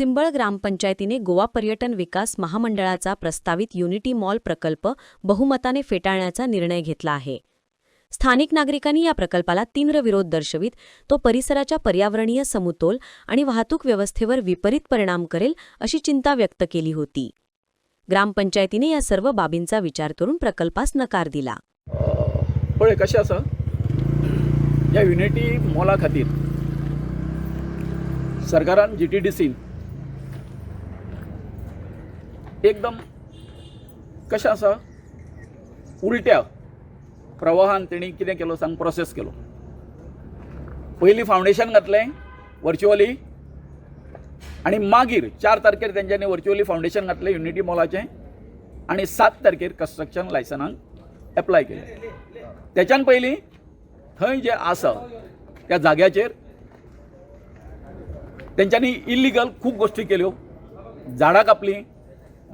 चिंबळ ग्रामपंचायतीने गोवा पर्यटन विकास महामंडळाचा प्रस्तावित युनिटी मॉल प्रकल्प बहुमताने फेटाळण्याचा निर्णय घेतला आहे. स्थानिक नागरिकांनी या प्रकल्पाला तीव्र विरोध दर्शवित तो परिसराच्या पर्यावरणीय समतोल आणि वाहतूक व्यवस्थेवर विपरीत परिणाम करेल अशी चिंता व्यक्त केली होती. ग्रामपंचायतीने या सर्व बाबींचा विचार करून प्रकल्पास नकार दिला. पळय कशें आसा या युनिटी मॉला खातीर सरकारान जी टी डी सीन एकदम कशें आसा उलट्या प्रवाहान तेणी कितें केलो सांग प्रोसेस केलो. पयलीं फावंडेशन घातलें वर्च्युअली आनी मागीर चार तारखेर तेंच्यांनी वर्च्युअली फावंडेशन घातलें युनिटी मॉलाचें आनी सात तारखेर कन्स्ट्रक्शन लायसनाक एप्लाय केलें. त्याच्यान पयलीं थंय जें आसा त्या जाग्याचेर तेंच्यांनी इल्लिगल खूब गोश्टी केल्यो. झाडां कापलीं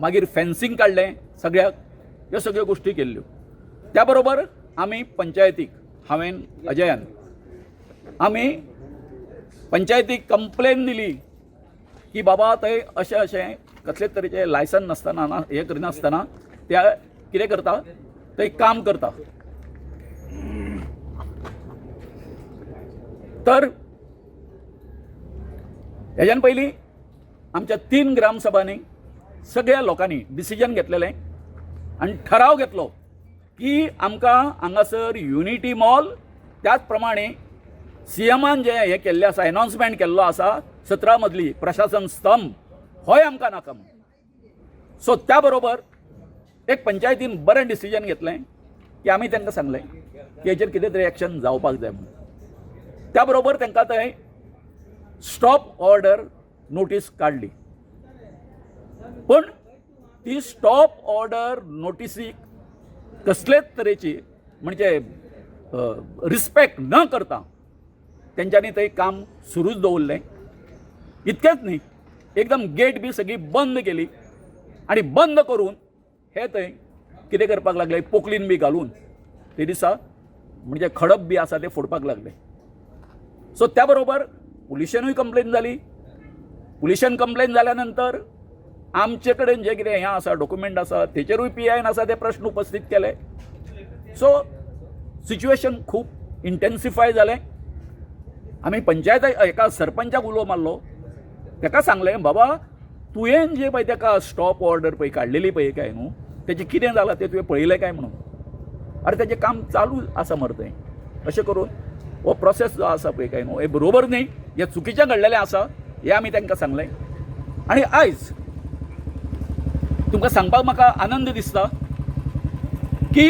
मागीर फेन्सींग काडलें सगळ्याक ह्यो सगळ्यो गोश्टी केल्ल्यो. त्या बरोबर आमी पंचायतीक हांवें अजयान आमी पंचायतीक कंप्लेन दिली की बाबा थंय अशें अशें कसलेच तरेचें लायसन नासतना ना हें करिनासतना त्या कितें करता? थंय काम करता. तर हेज्यान पयलीं आमच्या तीन ग्रामसभांनी सगळ्या लोकांनी डिसिजन घेतलेलें आनी ठराव घेतलो की आमकां हांगासर युनिटी मॉल त्याच प्रमाणे सी एमान जें हें केल्लें आसा एनावन्समेंट केल्लो आसा सतरा मदली प्रशासन स्तंभ होय आमकां नाका म्हणून सो त्या बरोबर एक पंचायतीन बरें डिसिजन घेतलें की आमी तांकां सांगलें की हेचेर कितें तरी एक्शन जावपाक जाय म्हणून त्या बरोबर तांकां थंय स्टॉप ऑर्डर नोटीस काडली पूण ती स्टॉप ऑर्डर नोटिसीक कसलेच तरेची म्हणजे रिस्पेक्ट न करता तेंच्यांनी थंय काम सुरूच दवरलें इतकेंच न्ही एकदम गेट बी सगळी बंद केली आनी बंद करून हे थंय कितें करपाक लागले पोकलीन बी घालून ते दिसा म्हणजे खडप बी आसा ते फोडपाक लागले. सो त्या बरोबर पुलिशेनूय कंप्लेन जाली पुलिशेन कंप्लेन जाल्या नंतर आमचे कडेन जे कितें हें आसा डॉक्युमेंट आसा तेचेरूय पी आयन आसा ते प्रश्न उपस्थीत केले. सो सिच्युएशन खूब इंटेन्सिफाय जालें आमी पंचायत एका सरपंचाक उलो मारलो. ताका सांगलें बाबा तुवें जे पळय ताका स्टॉप ऑर्डर पळय काडलेली पळय काय न्हू? तेजें कितें जालां तें तुवें पळयलें काय म्हणून? अरे तेजें काम चालू आसा मरे थंय अशें करून हो प्रोसेस जो आसा पळय काय न्हू हे बरोबर न्ही? हें चुकीचें घडलेलें आसा हें आमी तांकां सांगलें. आनी आयज तुमकां सांगपाक म्हाका आनंद दिसता की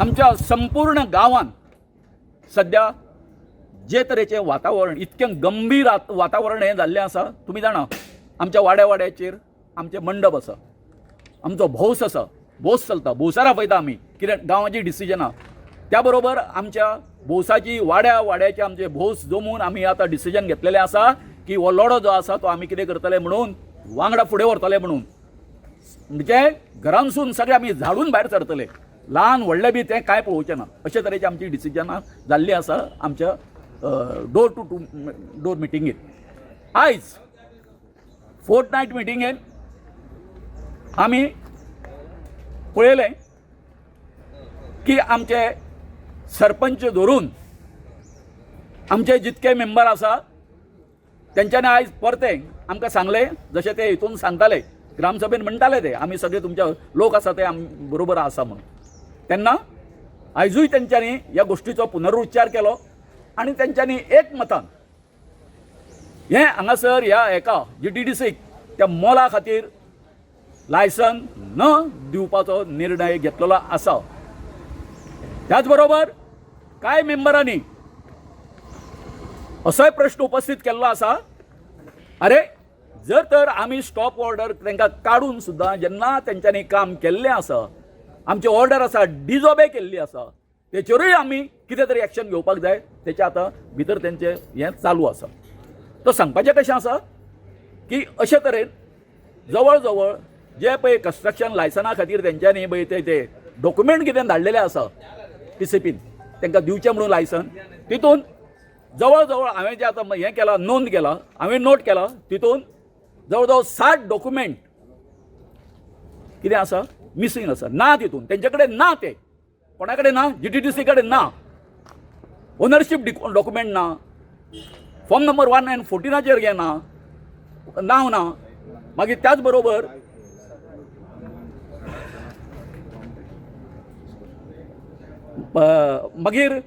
आमच्या संपूर्ण गांवांत सद्या जे तरेचें वातावरण इतकें गंभीर वातावरण हें जाल्लें आसा तुमी जाणा आमच्या वाड्या वाड्याचेर आमचे मंडप आसा आमचो भौस आसा भोस चलता भौसार आपयता आमी कित्याक गांवाची डिसिजनां त्या बरोबर आमच्या भोसाची वाड्या वाड्याचे आमचे भौस जमून आमी आतां डिसिजन घेतलेले आसा की हो लोडो जो आसा तो आमी कितें करतले म्हणून वांगडा फुडें व्हरतले म्हणून. म्हणजे घरांसून सगळे आमी झाडून भायर सरतले ल्हान व्हडले बी तें कांय पळोवचें ना. अशे तरेची आमची डिसिजनां जाल्लीं आसा आमच्या डोर टू टू डोर मिटिंगेत आयज फोर्थ नायट मिटिंगेन आमी पळयलें की आमचे सरपंच धरून आमचे जितके मेंबर आसा तेंच्यांनी आयज परते आमकां सांगलें जशें ते हितून सांगताले ग्रामसभेन म्हणटाले ते आमी सगळे तुमच्या लोक आसा ते आम बरोबर आसा म्हणून. तेन्ना आयजूय तेंच्यांनी ह्या गोश्टीचो पुनरुच्चार केलो आनी तेंच्यांनी एक मतान हें हांगासर ह्या एका जी टी डी सीक त्या मोला खातीर लायसन न दिवपाचो निर्णय घेतलेलो आसा त्याच बरोबर कांय मेंबरांनी असोय प्रश्न उपस्थित केल्लो आसा अरे जर तर आमी स्टॉप ऑर्डर तांकां काडून सुद्दां जेन्ना तेंच्यांनी काम केल्लें आसा आमची ऑर्डर आसा डिजॉबे केल्ली आसा तेचेरूय आमी कितें तरी एक्शन घेवपाक जाय. तेचे आतां भितर तेंचें हें चालू आसा तो सांगपाचें कशें आसा की अशे तरेन जवळ जवळ जे पळय कन्स्ट्रक्शन लायसना खातीर तेंच्यांनी पळय ते ते डॉक्युमेंट कितें धाडलेले आसा टी सी पीन तांकां दिवचें म्हणून लायसन तितून जवळ जवळ हांवें जें आतां हें केलां नोंद केला हांवें नोट केला तितून जवळ जवळ साठ डॉक्युमेंट कितें आसा मिसींग आसा ना तितून तेंचे कडेन ना ते कोणा कडेन ना जी टी टी सी कडेन ना ओनरशीप डॉक्युमेंट ना. फॉर्म नंबर वन नायन फोर्टिनाचेर घेना ना ना. मागीर त्याच बरोबर. मागीर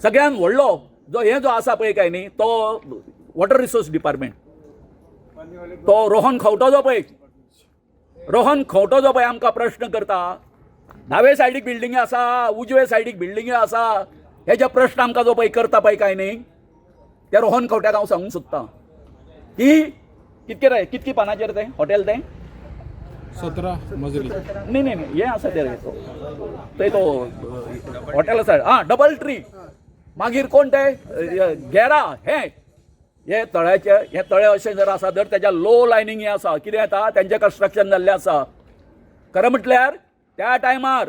सगळ्यांत व्हडलो जो हे जो आसा पळय काय न्ही तो वॉटर रिसोर्स डिपार्टमेंट तो रोहन खंवटो जो पळय रोहन खंवटो जो पळय आमकां प्रश्न करता. दावे सायडीक बिल्डिंगी आसा उजवे सायडीक बिल्डिंगी आसा हे जे प्रश्न आमकां जो पळय करता पळय काय न्ही त्या रोहन खंवट्याक हांव सांगूंक सोदतां. की कितके रे कितकी पानाचेर तें? हॉटेल तें? सतरा मजली. नाही नाही नाही हे आसा ते रे तो. ते तो हॉटेल आसा. आं डबल ट्री. मागीर कोण ते? गेरा हे. हे तळ्याचे हे तळे अशें जर आसा जर तेज्या लो लायनींग आसा कितें येता तेंचें कन्स्ट्रक्शन जाल्लें आसा खरें म्हटल्यार त्या टायमार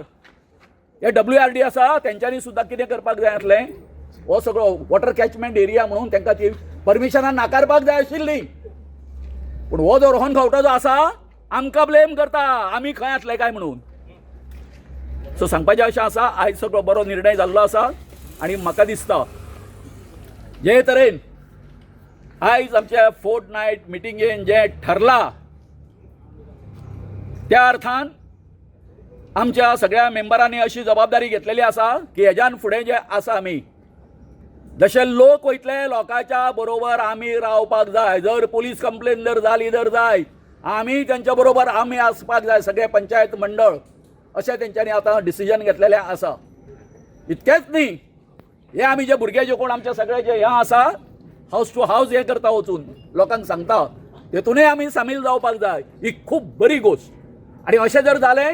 हे डब्ल्यू आर डी आसा तेंच्यांनी सुद्दां कितें करपाक जाय आसलें? हो सगळो वॉटर कॅचमेंट एरिया म्हणून तांकां ती परमिशनां नाकारपाक जाय आशिल्ली. पूण हो जो रोहन खंवटो जो आसा आमकां ब्लेम करता. आमी खंय आसले काय म्हणून? सो सांगपाचें अशें आसा आयज सगळो बरो निर्णय जाल्लो आसा आनी म्हाका दिसता जे तरेन आयज आमच्या फोर्ट नायट मिटिंगेन जें ठरला. त्या अर्थान आमच्या सगळ्या मेंबरांनी अशी जबाबदारी घेतलेली आसा की हेज्यान फुडें जे आसा आमी जशे लोक वयतले लोकांच्या बरोबर आमी रावपाक जाय. जर पुलीस कंप्लेन जर जाली जर जाय आमी तेंच्या बरोबर आमी आसपाक जाय सगळे पंचायत मंडळ. अशें तेंच्यांनी आतां डिसिजन घेतलेलें आसा. इतकेंच न्ही. हे आमी जे भुरगे जे कोण आमचे सगळे जे हें आसा हाऊस टू हाऊस हें करता वचून. लोकांक सांगता तेतूनय आमी सामील जावपाक जाय ही खूब बरी गोश्ट आनी अशें जर जालें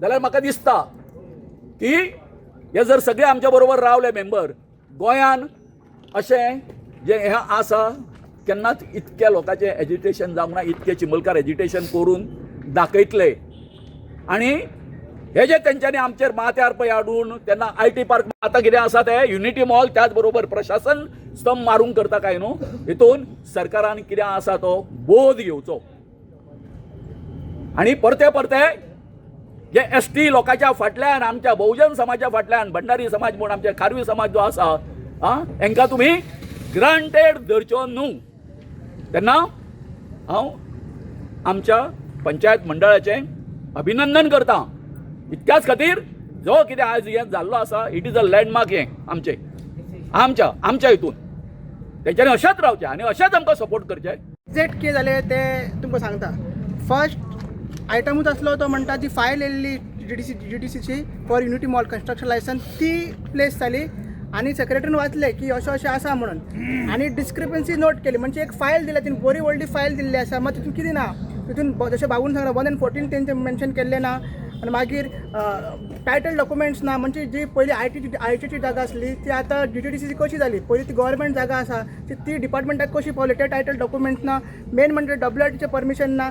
जाल्यार म्हाका दिसता की हे जर सगळे आमच्या बरोबर रावले मेंबर गोंयान अशें जे हें आसा केन्नाच इतक्या लोकांचें एजिटेशन जावंक ना इतके चिंबलकार एजिटेशन करून दाखयतले. आनी हे जे तेंच्यांनी आमचेर माथ्यार पळय हाडून तेन्ना आय टी पार्क आतां कितें आसा तें युनिटी मॉल त्याच बरोबर प्रशासन स्तंभ मारूंक करता काय न्हू हितून सरकारान कितें आसा तो? बोध घेवचो. आनी परते परते जे एस टी लोकांच्या फाटल्यान आमच्या बहुजन समाजा फाटल्यान भंडारी समाज म्हूण आमचे खारवी समाज जो आसा आं हांकां तुमी ग्रांटेड धरच्यो न्हू. तेन्ना हांव आमच्या पंचायत मंडळाचें अभिनंदन करता. इतक्याच खातीर जो कितें आयज हें जाल्लो आसा इट इज अ लँडमार्क हें आमचें. आमच्या आमच्या हितून तेंच्यांनी अशेंच रावचें आनी अशेंच आमकां सपोर्ट करचें. एक्झॅक्ट कितें जालें तें तुमकां सांगता. फर्स्ट आयटमूच आसलो तो म्हणटा जी file येयल्ली G D C G D सीची for Unity Mall construction license ती प्लेस जाली आनी सेक्रेटरीन वाचले की अशें अशें आसा म्हणून. आनी डिस्क्रिपन्सी नोट केली. म्हणजे एक फायल दिल्या तिने बरी व्हडली फायल दिल्ली आसा मात तितून कितें ना? तितून ब- जशें बाबून सांगला वन एन फोर्टीन तेंचें मेन्शन केल्लें ना. आनी मागीर टायटल डॉक्युमेंट्स ना म्हणजे जी पयली आय टी आय टीची जागा आसली ती आतां डी टी डी सी कशी जाली पहिली ती गव्हर्मेंट जागा आसा ती ती डिपार्टमेंटाक कशी पावली? ते टायटल डॉक्युमेंट्स ना मेन म्हणजे डब्ल्यू आर टीचें परमिशन ना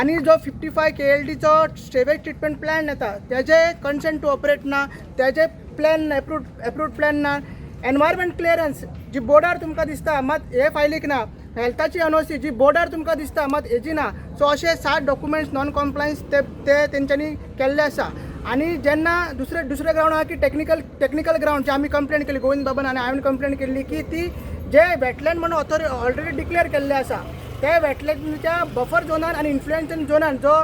आनी जो फिफ्टी फाय के एल डीचो स्टेवेज ट्रिटमेंट प्लॅन येता तेजे कन्सेंट टू ऑपरेट ना तेजे प्लॅन एप्रूव एप्रूव्ड प्लॅन ना एनवायरमेंट क्लियरन्स जी बोर्डार तुमकां दिसता मात हे फायलीक ना हेल्थाची एनओसी जी बोर्डार तुमकां दिसता मात हेजी ना सो अशे सात डॉक्युमेंट्स नॉन कॉम्प्लायन्स ते ते तेंच्यांनी केल्ले आसा. आनी जेन्ना दुसरे दुसरे ग्रावंड आहा की टेक्निकल टेक्निकल ग्रावंड जे आमी कंप्लेन केली गोविंद बाबन आनी हांवें कंप्लेन केल्ली की ती जे वेटलँड म्हणून ऑथॉरि ऑलरेडी डिक्लेअर केल्ले आसा ते वेटलँडच्या बफर झोनान आनी इन्फ्लुएन्शन झोनान जो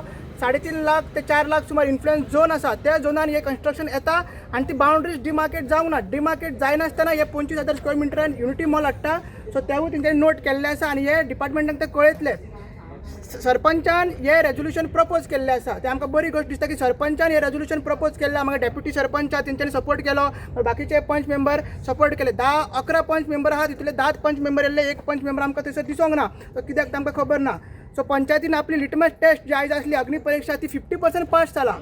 साडे तीन लाख ते चार लाख सुमार इन्फ्लुएन्स झोन आसा त्या झोनान हे कन्स्ट्रक्शन येता आनी ती बाउंड्रीज डिमार्केट जावंक ना डिमार्केट जायनासतना हे पंचवीस हजार स्क्वेअर मिटरान युनिटी मॉल हाडटा सो तेवूय तेंच्यांनी नोट केल्ले आसा आनी हे डिपार्टमेंटाक ते कळयतले सरपंचान हे रेझोल्युशन प्रपोज केल्ले आसा ते आमकां बरी गोष्ट दिसता की सरपंचान हे रेझोल्युशन प्रपोज केल्ले म्हाका डेप्युटी सरपंच तेंच्यांनी सपोर्ट केलो. बाकीचे पंच मेंबर सपोर्ट केले. धा अकरा पंच मेंबर आहा तितले धाच पंच मेंबर येल्ले एक पंच मेंबर आमकां थंयसर दिसोंक ना. कित्याक तांकां आमकां खबर ना? सो पंचायतीन आपली लिटमस टेस्ट जी आयज आसली अग्नी ती फिफ्टी पर्संट पास जाला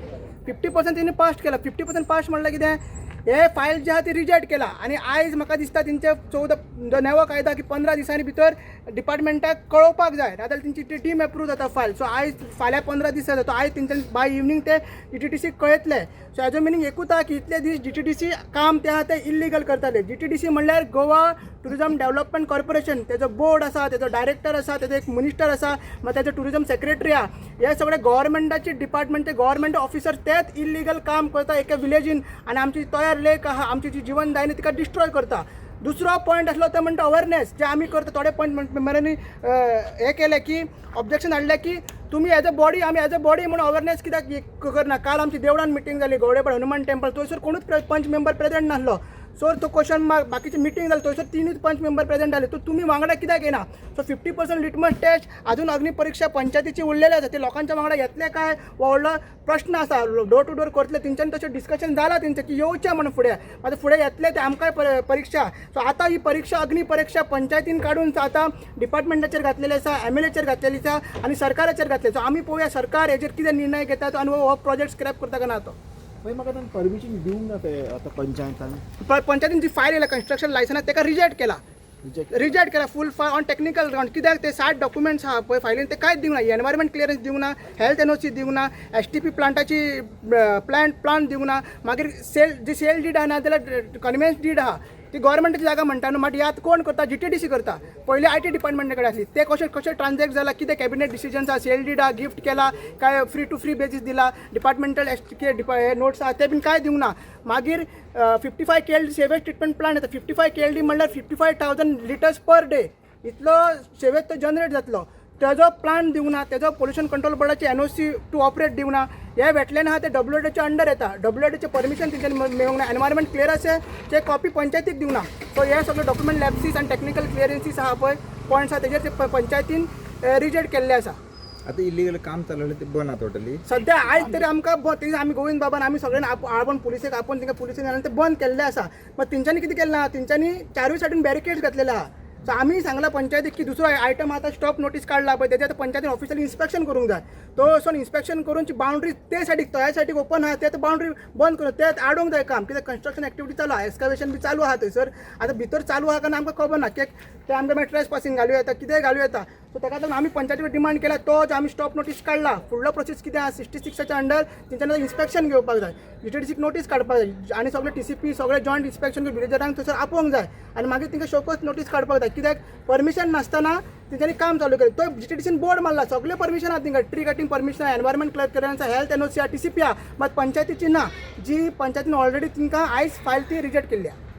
फिफ्टी पर्संट तेणी पास केला. फिफ्टी पर्संट पास म्हणल्यार कितें हे फायल जे आहा ती रिजेक्ट केला. आनी आयज म्हाका दिसता तेंचे चवदा जो नवो कायदा की पंदरा दिसांनी भितर डिपार्टमेंटाक कळोवपाक जाय. नाजाल्यार तेंची टी टीम एप्रूव जाता फायल सो आयज फाल्यां पंदरा दीस जाता आयज तेंच्यानी बाय इवनिंग ते डी टी टी सीक कळयतले सो हेजो मिनींग एकूच आहा की इतले दीस डी टी टी सी काम ते आहा ते इल्लिगल करताले. डी टी टी सी म्हणल्यार गोवा टुरिजम डेव्हलपमेंट कॉर्पोरेशन तेजो बोर्ड आसा तेजो डायरेक्टर आसा तेजो एक मिनिस्टर आसा मागीर तेजो टुरिजम सेक्रेटरी आहा हे सगळे गव्हर्मेंटाचे डिपार्टमेंट ते गव्हर्मेंट ऑफिसर तेच इल्लिगल काम करता एका विलेजीन आनी आमची तयार तयार लेक आहा आमची जी जिवनदायिनी तिका डिस्ट्रॉय करता? दुसरो पॉयंट आसलो तो म्हणटा अवेरनेस जे आमी करता थोडे पॉयंट मेंबरांनी हे केले की ऑब्जेक्शन हाडले की तुमी एज अ बॉडी आमी एज अ बॉडी म्हणून अवेरनेस कित्याक करना काल आमची देवळान मिटींग जाली गवडेपड हनुमान टेंपल थंयसर कोणूच पंच मेंबर प्रेजेंट नासलो. सो तो क्वेश्चन मार्क बाकीची मिटींग जाली थंयसर तिनूच पंच मेंबर प्रेजेंट जाले तो तुमी वांगडा कित्याक येना so fifty percent litmus test अजून अग्निपरीक्षा पंचायतीची उरलेले आसा ते लोकांच्या वांगडा येतले काय हो व्हडलो प्रश्न आसा डोर टू डोर करतले तेंच्यानी तशें डिस्कशन जाला तेंचें की येवचें म्हणून फुडें आतां फुडें येतले ते आमकांय परीक्षा. सो आतां ही परीक्षा अग्निपरीक्षा पंचायतीन काडून आतां डिपार्टमेंटाचेर घातलेली आसा एम एल एचेर घातलेली आसा आनी सरकाराचेर घातले सो आमी पळोवया सरकार हेजेर कितें निर्णय घेता आनी हो प्रोजेक्ट स्क्रॅप करता काय ना तो मागीर म्हाका आतां परमिशन दिवंक ना ते आतां पंचायतान. पंचायतीन जी फायल येयला कन्स्ट्रक्शन लायसन्स ताका रिजेक्ट केला. रिजेक्ट रिजेक्ट केला फूल फाय ऑन टेक्निकल ग्राउंड कित्याक ते साठ डॉक्युमेंट्स आहा पळय फायलीन ते कांयच दिवंक ना एनवायरमेंट क्लियरन्स दिवंक ना हेल्थ एनओसी दिवंक ना एस टी पी प्लांटाची प्लांट प्लांट दिवंक ना मागीर सेल जी सेल डीड आहा ना जाल्यार कन्वेन्स डीड आहा ती गव्हर्मेंटाची जागा म्हणटा न्हू मागीर यात कोण करता? जी टी डी सी करता. पयलीं आय टी डिपार्टमेंटा कडेन आसली ते कशें कशें ट्रान्झॅक्ट जाला कितें कॅबिनेट डिसिजन्स आसा सेल डी डा गिफ्ट केला? काय फ्री टू फ्री बेजीस दिला? डिपार्टमेंटल एस टी हे नोट्स आसा ते बीन कांय दिवंक ना? मागीर fifty five K L D sewage treatment plant येता. Fifty five K L D म्हणल्यार fifty five thousand litres per day इतलो सेवेज तो जनरेट जातलो. तेजो प्लान दिवंक ना. तेजो पोल्युशन कंट्रोल बोर्डाची N O C to operate दिवंक ना. हे वेटलँड आहा ते डब्ल्यू एडच्या अंडर येता. डब्ल्यू एडचे परमिशन तेंच्यांनी मेळोंक ना एनवायरमेंट क्लियर आसा ते कॉपी पंचायतीक ना सो हे सगळे डॉक्युमेंट लॅप्सीस आनी टेक्निकल क्लियरन्सीस आहा पळय पॉयंट्स आहा तेजेर ते पंचायतीन रिजेक्ट केल्ले आसा आता इलिगल काम चालवलं ते बंद टोटली सध्या आयज तरी आमकां ब- ते आमी गोविंद बाबान आमी सगळ्यांनी आप- आळवण पुलिसेक आपोवन तिंका पुलिसेन ते बंद केल्ले आसा मग तेंच्यांनी कितें केलें ना तेंच्यांनी चारूय सायडीन बॅरिकेड्स घातलेले. आहा सो आमी सांगला पंचायतीक की दुसरो आयटम आतां स्टॉप नोटीस काडला पळय त्याच्यात आतां पंचायतीन ऑफिशियल इन्स्पेक्शन करूंक जाय तो असो इन्स्पेक्शन करून बाउंड्री ते सायडीक तया सायडीक ओपन आहा. ते बाउंड्री बंद करून ते आडोवंक जाय काम. कित्याक कन्स्ट्रक्शन एक्टिविटी चालू आहा. एक्सकवेशन बी चालू आहा. थंयसर आतां भितर चालू आहा काय ना आमकां खबर ना कित्याक ते आमकां मागीर ट्रेस पासिंग घालूं येता कितेंय घालूं येता सो ताका लागून आमी पंचायतीवर डिमांड केला. तोच आमी स्टॉप नोटीस काडला फुडलो प्रोसेस कितें आहा? सिक्स्टी सिक्साच्या अंडर तेंच्यानी इन्स्पेक्शन घेवपाक जाय जीटीडीसीक नोटीस काडपाक जाय आनी सगळे टीसीपी सगळे जॉयंट इन्स्पेक्शन विलेजरांक थंयसर आपोवंक जाय आनी मागीर तिंका शोकस नोटीस काडपाक जाय कित्याक परमिशन नासतना तेंच्यांनी काम चालू केलें. तो जीटीडीसीन बोर्ड मारला. सगळे परमिशन आहात तिंका tree cutting permission environment clearance health NOC T C P आहा. मात पंचायतीची ना जी पंचायतीन ऑलरेडी तिंका आयज फायल ती रिजेक्ट केल्ली आहा.